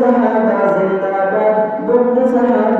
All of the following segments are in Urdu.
সাহাবা জিন্দাবাদ বন্ধু সাহাবা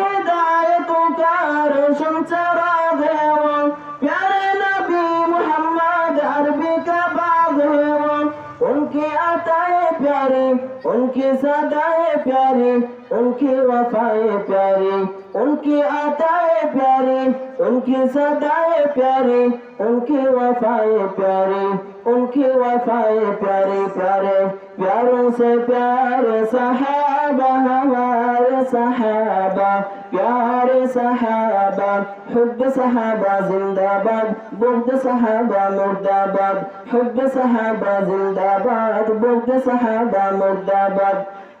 رشد ہدایتوں کا روشن چراغ ہے وہ۔ پیارے نبی محمد، عربی کا باغ ہے وہ۔ ان کی عطائیں پیاری ان کی صدائیں پیاری ان کی وفائیں پیاری ان کی عطائیں پیاری ان کی صدائیں پیاری ان کی وفائیں پیاری ان کی وفائیں پیاری پیارے۔ پیاروں سے پیارے صحابہ ہمارے সাহাবা প্যারে সাহাবা হুব সাহাবা জিন্দাবাদ বুদ্ধ সাহাবা মুর্দাবাদ হুব সাহাবা জিন্দাবাদ বুদ্ধ সাহাবা মুর্দাবাদ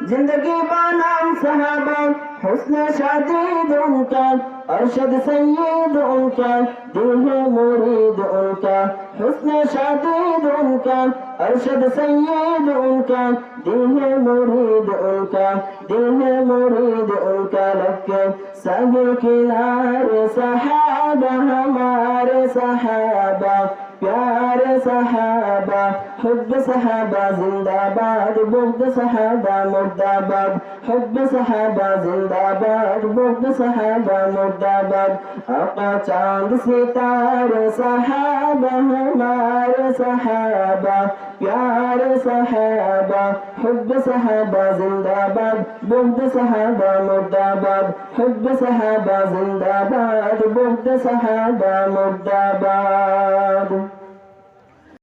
زندگی بنام صحابہ حسن شدید ان کا، ارشد سید ان کا دل ہے مرید ان کا، حسن شدید ان کا، ارشد سید ان کا دل ہے مرید ان کا دل ہے مرید ان کا لگ کے ساحل کنارے صحابہ، ہمارے صحابہ پیارے صحابہ حب صحابہ زندہ باد بغض صحابہ مردہ باد حب صحابہ زندہ باد بغض صحابہ مردہ باد آقا چاند ستارے صحابہ ہمارے صحابہ پیارے صحابہ حب صحابہ زندہ باد بغض صحابہ مردہ باد حب صحابہ زندہ باد بغض صحابہ مردہ باد